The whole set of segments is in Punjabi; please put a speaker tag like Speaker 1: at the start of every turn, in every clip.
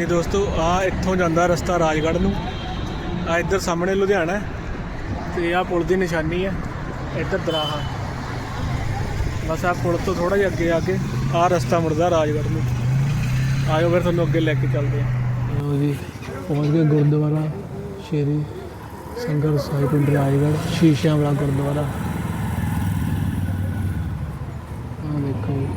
Speaker 1: ਨਹੀਂ ਦੋਸਤੋ, ਆ ਇੱਥੋਂ ਜਾਂਦਾ ਰਸਤਾ ਰਾਜਗੜ੍ਹ ਨੂੰ। ਆ ਇੱਧਰ ਸਾਹਮਣੇ ਲੁਧਿਆਣਾ ਹੈ ਤੇ ਆ ਪੁਲ ਦੀ ਨਿਸ਼ਾਨੀ ਹੈ, ਇੱਧਰ ਦਰਾਹਾ। ਬਸ ਆ ਪੁਲ ਤੋਂ ਥੋੜਾ ਜਿਹਾ ਅੱਗੇ ਆ ਕੇ ਆ ਰਸਤਾ ਮੁੜਦਾ ਰਾਜਗੜ੍ਹ ਨੂੰ। ਆਇਓ ਫਿਰ ਤੁਹਾਨੂੰ ਅੱਗੇ ਲੈ ਕੇ ਚੱਲਦੇ ਹਾਂ। ਲੋ ਜੀ, ਪਹੁੰਚ ਗਏ ਗੁਰਦੁਆਰਾ, ਸ਼ੇਰੀ ਸੰਗਰ ਸਾਹਿਬ ਪਿੰਡ ਰਾਜਗੜ੍ਹ, ਸ਼ੀਸ਼ਿਆਂ ਵਾਲਾ ਗੁਰਦੁਆਰਾ। ਆ ਦੇਖੋ ਜੀ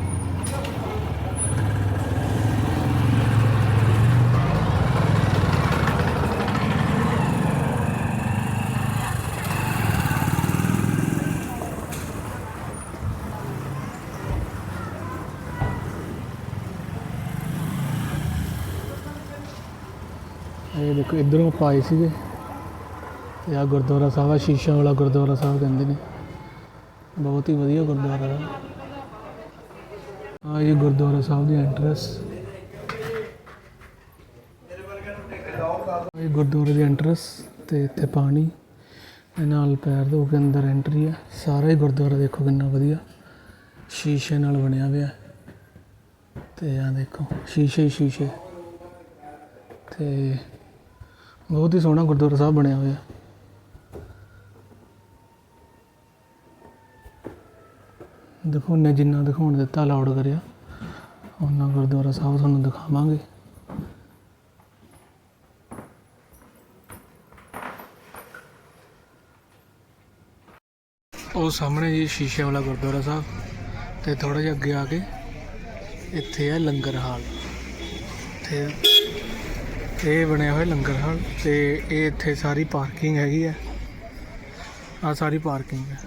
Speaker 1: ਇਹ ਦੇਖੋ, ਇਧਰੋਂ ਪਾਏ ਸੀਗੇ। ਤੇ ਆ ਗੁਰਦੁਆਰਾ ਸਾਹਿਬ ਆ ਸ਼ੀਸ਼ਾ ਵਾਲਾ ਗੁਰਦੁਆਰਾ ਸਾਹਿਬ ਕਹਿੰਦੇ ਨੇ। ਬਹੁਤ ਹੀ ਵਧੀਆ ਗੁਰਦੁਆਰਾ ਹੈ। ਆ ਇਹ ਗੁਰਦੁਆਰਾ ਸਾਹਿਬ ਦੀ ਐਂਟਰੈਂਸ ਇਹ ਗੁਰਦੁਆਰੇ ਦੀ ਐਂਟਰੈਂਸ ਤੇ ਇੱਥੇ ਪਾਣੀ ਇਹ ਨਾਲ ਪੈਰ ਧੋ ਕੇ ਅੰਦਰ ਐਂਟਰੀ ਹੈ ਸਾਰਾ ਹੀ ਗੁਰਦੁਆਰਾ ਦੇਖੋ ਕਿੰਨਾ ਵਧੀਆ ਸ਼ੀਸ਼ੇ ਨਾਲ ਬਣਿਆ ਹੋਇਆ। ਹੈ। ਤੇ ਆ ਦੇਖੋ, ਸ਼ੀਸ਼ੇ ਹੀ ਸ਼ੀਸ਼ੇ। ਤੇ ਬਹੁਤ ਹੀ ਸੋਹਣਾ ਗੁਰਦੁਆਰਾ ਸਾਹਿਬ ਬਣਿਆ ਹੋਇਆ। ਦਿਖਾਉਣੇ ਜਿੰਨਾ ਦਿਖਾਉਣ ਦਿੱਤਾ ਅਲਾਉਡ ਕਰਿਆ। ਉਹਨਾਂ ਗੁਰਦੁਆਰਾ ਸਾਹਿਬ ਤੁਹਾਨੂੰ ਦਿਖਾਵਾਂਗੇ। ਉਹ ਸਾਹਮਣੇ ਜੀ ਸ਼ੀਸ਼ੇ ਵਾਲਾ ਗੁਰਦੁਆਰਾ ਸਾਹਿਬ, ਤੇ ਥੋੜਾ ਜਿਹਾ ਅੱਗੇ ਆ ਕੇ ਇੱਥੇ ਹੈ ਲੰਗਰ ਹਾਲ। ਤੇ ਇਹ ਬਣਿਆ ਹੋਇਆ ਲੰਗਰ ਹਾਲ ਤੇ ਇਹ ਇੱਥੇ ਸਾਰੀ ਪਾਰਕਿੰਗ ਹੈਗੀ ਹੈ ਆ ਸਾਰੀ ਪਾਰਕਿੰਗ ਹੈ